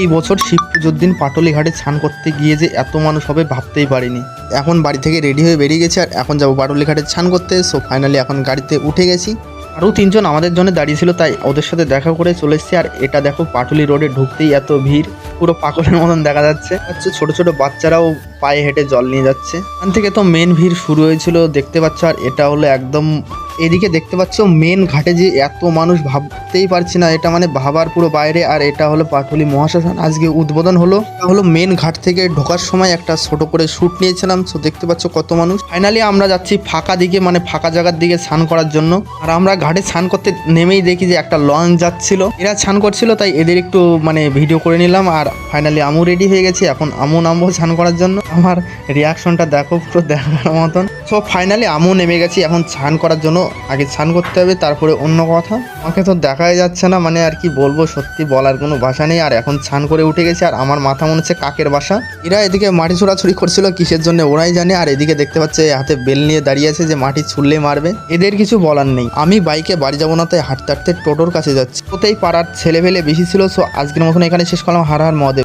এই বছর শিব পুজোর দিন পাটলি ঘাটে স্নান করতে গিয়ে যে এত মানুষ হবে ভাবতেই পারিনি। এখন বাড়ি থেকে রেডি হয়ে বেরিয়ে গেছি আর এখন যাব পাটলি ঘাটে স্নান করতে। সো ফাইনালি এখন গাড়িতে উঠে গেছি। আরও তিনজন আমাদের জন্য দাঁড়িয়ে ছিল, তাই ওদের সাথে দেখা করে চলে এসেছি। আর এটা দেখো, পাটুলি রোডে ঢুকতেই এত ভিড়, পুরো পাগলের মতন দেখা যাচ্ছে। হচ্ছে ছোট ছোট বাচ্চারাও পায়ে হেঁটে জল নিয়ে যাচ্ছে। এখান থেকে তো মেন ভিড় শুরু হয়েছিল, দেখতে পাচ্ছ। আর এটা হলো একদম এদিকে দেখতে পাচ্ছ মেন ঘাটে যে এত মানুষ ভাবতেই পারছি না, এটা মানে ভাবার পুরো বাইরে, আর এটা হলো পাটুলি মহাশ্মশান। আজকে উদ্বোধন হলো হলো মেন ঘাট থেকে ঢোকার সময় একটা ছোট করে শ্যুট নিয়েছিলাম সো দেখতে পাচ্ছ কত মানুষ। ফাইনালি আমরা যাচ্ছি ফাঁকা দিকে মানে ফাঁকা জায়গার দিকে স্নান করার জন্য। আর আমরা ঘাটে স্নান করতে নেমেই দেখি যে একটা লঞ্চ যাচ্ছিল। এরা স্নান করছিল, তাই এদের একটু মানে ভিডিও করে নিলাম, আর ফাইনালি আমু রেডি হয়ে গেছি, এখন আমু নামবো স্নান করার জন্য। আমার রিয়াকশনটা দেখো, পুরো দেখার মতন। সো ফাইনালি আমু নেমে গেছি, এখন স্নান করার জন্য। আগে স্নান করতে হবে, তারপরে অন্য কথা। আমাকে তো দেখাই যাচ্ছে না মানে আর কি বলব, সত্যি বলার কোনো ভাষা নেই। আর এখন স্নান করে উঠে গেছে, আর আমার মাথা মনে হচ্ছে কাকের বাসা। এরা এদিকে মাটি ছোড়াছুড়ি করছিল, কিসের জন্য ওরাই জানে। আর এদিকে দেখতে পাচ্ছে হাতে বেল নিয়ে দাঁড়িয়ে আছে যে মাটি ছুড়লে মারবে। এদের কিছু বলার নেই। আমি বাইকে বাড়ি যাব না, তাই হাঁটতে হাঁটতে টোটোর কাছে যাচ্ছি। ওতেই পাড়ার ছেলে ফেলে বেশি ছিল, সো আজকের মতন এখানে শেষ করলাম। হার হার মহাদেব।